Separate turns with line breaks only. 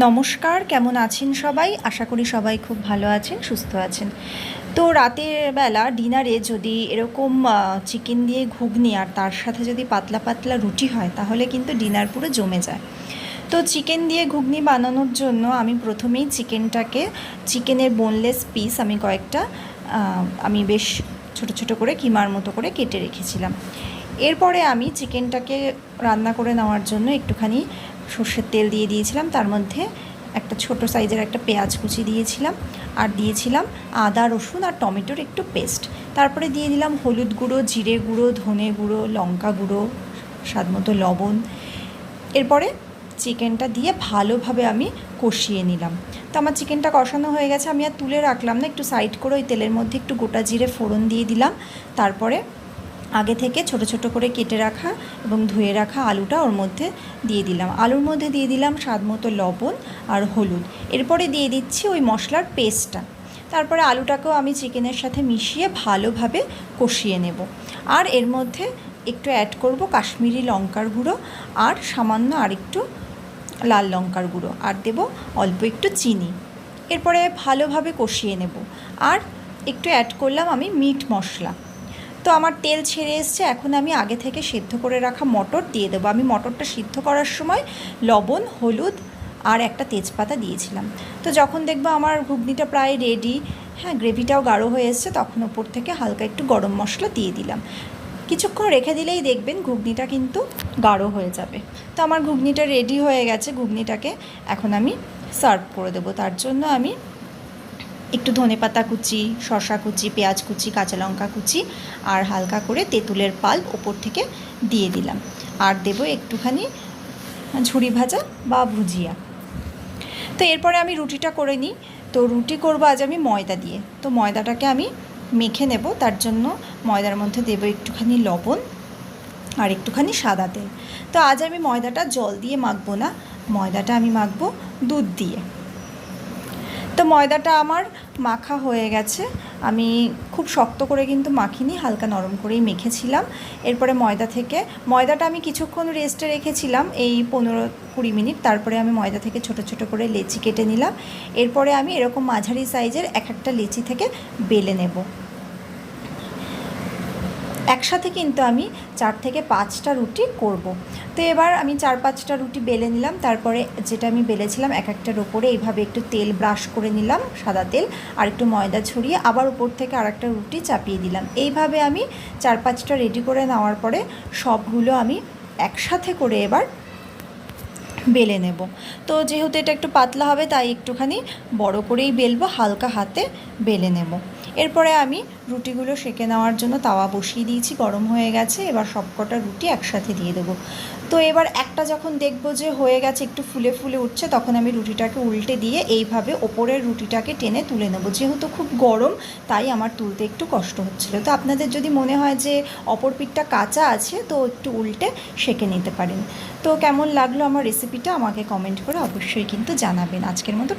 নমস্কার, কেমন আছেন সবাই? আশা করি সবাই খুব ভালো আছেন, সুস্থ আছেন। তো রাতের বেলা ডিনারে যদি এরকম চিকেন দিয়ে ঘুগনি আর তার সাথে যদি পাতলা পাতলা রুটি হয়, তাহলে কিন্তু ডিনার পুরো জমে যায়। তো চিকেন দিয়ে ঘুগনি বানানোর জন্য আমি প্রথমেই চিকেনটাকে চিকেনের বোনলেস পিস আমি কয়েকটা আমি বেশ ছোট ছোট করে কিমার মতো করে কেটে রেখেছিলাম। এরপরে আমি চিকেনটাকে রান্না করে নেওয়ার জন্য একটুখানি সর্ষের তেল দিয়ে দিয়েছিলাম। তার মধ্যে একটা ছোট সাইজের একটা পেঁয়াজ কুচি দিয়েছিলাম আর দিয়েছিলাম আদা, রসুন আর টমেটোর একটু পেস্ট। তারপরে দিয়ে দিলাম হলুদ গুঁড়ো, জিরে গুঁড়ো, ধনে গুঁড়ো, লঙ্কা গুঁড়ো, স্বাদ মতো লবণ। এরপরে চিকেনটা দিয়ে ভালোভাবে আমি কষিয়ে নিলাম। তো আমার চিকেনটা কষানো হয়ে গেছে, আমি আর তুলে রাখলাম না, একটু সাইড করে ওই তেলের মধ্যে একটু গোটা জিরে ফোড়ন দিয়ে দিলাম। তারপরে আগে থেকে ছোট ছোট করে কেটে রাখা এবং ধুয়ে রাখা আলুটা ওর মধ্যে দিয়ে দিলাম। আলুর মধ্যে দিয়ে দিলাম স্বাদ মতো লবণ আর হলুদ। এরপরে দিয়ে দিচ্ছি ওই মশলার পেস্টটা। তারপরে আলুটাকেও আমি চিকেনের সাথে মিশিয়ে ভালোভাবে কষিয়ে নেব। আর এর মধ্যে একটু অ্যাড করব কাশ্মীরি লঙ্কার গুঁড়ো আর সামান্য আরেকটু লাল লঙ্কার গুঁড়ো। আর দেব অল্প একটু চিনি। এরপরে ভালোভাবে কষিয়ে নেব। আর একটু অ্যাড করলাম আমি মিট মশলা। তো আমার তেল ছেড়ে এসছে, এখন আমি আগে থেকে সেদ্ধ করে রাখা মটর দিয়ে দেবো। আমি মটরটা সিদ্ধ করার সময় লবণ, হলুদ আর একটা তেজপাতা দিয়েছিলাম। তো যখন দেখব আমার ঘুগনিটা প্রায় রেডি হ্যাঁ গ্রেভিটাও গাঢ় হয়ে এসছে, তখন ওপর থেকে হালকা একটু গরম মশলা দিয়ে দিলাম। কিছুক্ষণ রেখে দিলেই দেখবেন ঘুগনিটা কিন্তু গাঢ় হয়ে যাবে। তো আমার ঘুগনিটা রেডি হয়ে গেছে, ঘুগনিটাকে এখন আমি সার্ভ করে দেবো। তার জন্য আমি একটু ধনেপাতা কুচি, শসা কুচি, পেঁয়াজ কুচি, কাঁচা লঙ্কা কুচি আর হালকা করে তেঁতুলের পাল্প ওপর থেকে দিয়ে দিলাম। আর দেবো একটুখানি ঝুড়ি ভাজা বা ভুজিয়া। তো এরপরে আমি রুটিটা করে নিই। তো রুটি করব আজ আমি ময়দা দিয়ে। তো ময়দাটাকে আমি মেখে নেব। তার জন্য ময়দার মধ্যে দেবো একটুখানি লবণ আর একটুখানি সাদা তেল। তো আজ আমি ময়দাটা জল দিয়ে মাখবো না। ময়দাটা আমি মাখবো দুধ দিয়ে। ময়দাটা আমার মাখা হয়ে গেছে। আমি খুব শক্ত করে কিন্তু মাখিনি, হালকা নরম করেই মেখেছিলাম। এরপরে ময়দা থেকে, ময়দাটা আমি কিছুক্ষণ রেস্টে রেখেছিলাম, এই পনেরো কুড়ি মিনিট। তারপরে আমি ময়দা থেকে ছোট ছোট করে লেচি কেটে নিলাম। এরপরে আমি এরকম মাঝারি সাইজের এক একটা লেচি থেকে বেলে নেব। একসাথে কিন্তু আমি চার থেকে পাঁচটা রুটি করব। তো এবার আমি চার পাঁচটা রুটি বেলে নিলাম, তারপরে যেটা আমি বেলেছিলাম এক একটার ওপরে এইভাবে একটু তেল ব্রাশ করে নিলাম, সাদা তেল, আর একটু ময়দা ছড়িয়ে আবার উপর থেকে আর একটা রুটি চাপিয়ে দিলাম। এইভাবে আমি চার পাঁচটা রেডি করে নেওয়ার পরে সবগুলো আমি একসাথে করে এবার বেলে নেব। তো যেহেতু এটা একটু পাতলা হবে, তাই একটুখানি বড় করেই বেলবো, হালকা হাতে বেলে নেব। এরপরে আমি রুটিগুলো সেঁকে নেওয়ার জন্য তাওয়া বসিয়ে দিয়েছি, গরম হয়ে গেছে, এবার সবকটা রুটি একসাথে দিয়ে দেবো। তো এবার একটা যখন দেখব যে হয়ে গেছে, একটু ফুলে ফুলে উঠছে, তখন আমি রুটিটাকে উল্টে দিয়ে এইভাবে ওপরের রুটিটাকে টেনে তুলে নেব। যেহেতু খুব গরম, তাই আমার তুলতে একটু কষ্ট হচ্ছিল। তো আপনাদের যদি মনে হয় যে অপর পিঠটা কাঁচা আছে, তো একটু উল্টে সেঁকে নিতে পারেন। তো কেমন লাগল আমার রেসিপিটা আমাকে কমেন্ট করে অবশ্যই কিন্তু জানাবেন। আজকের মতো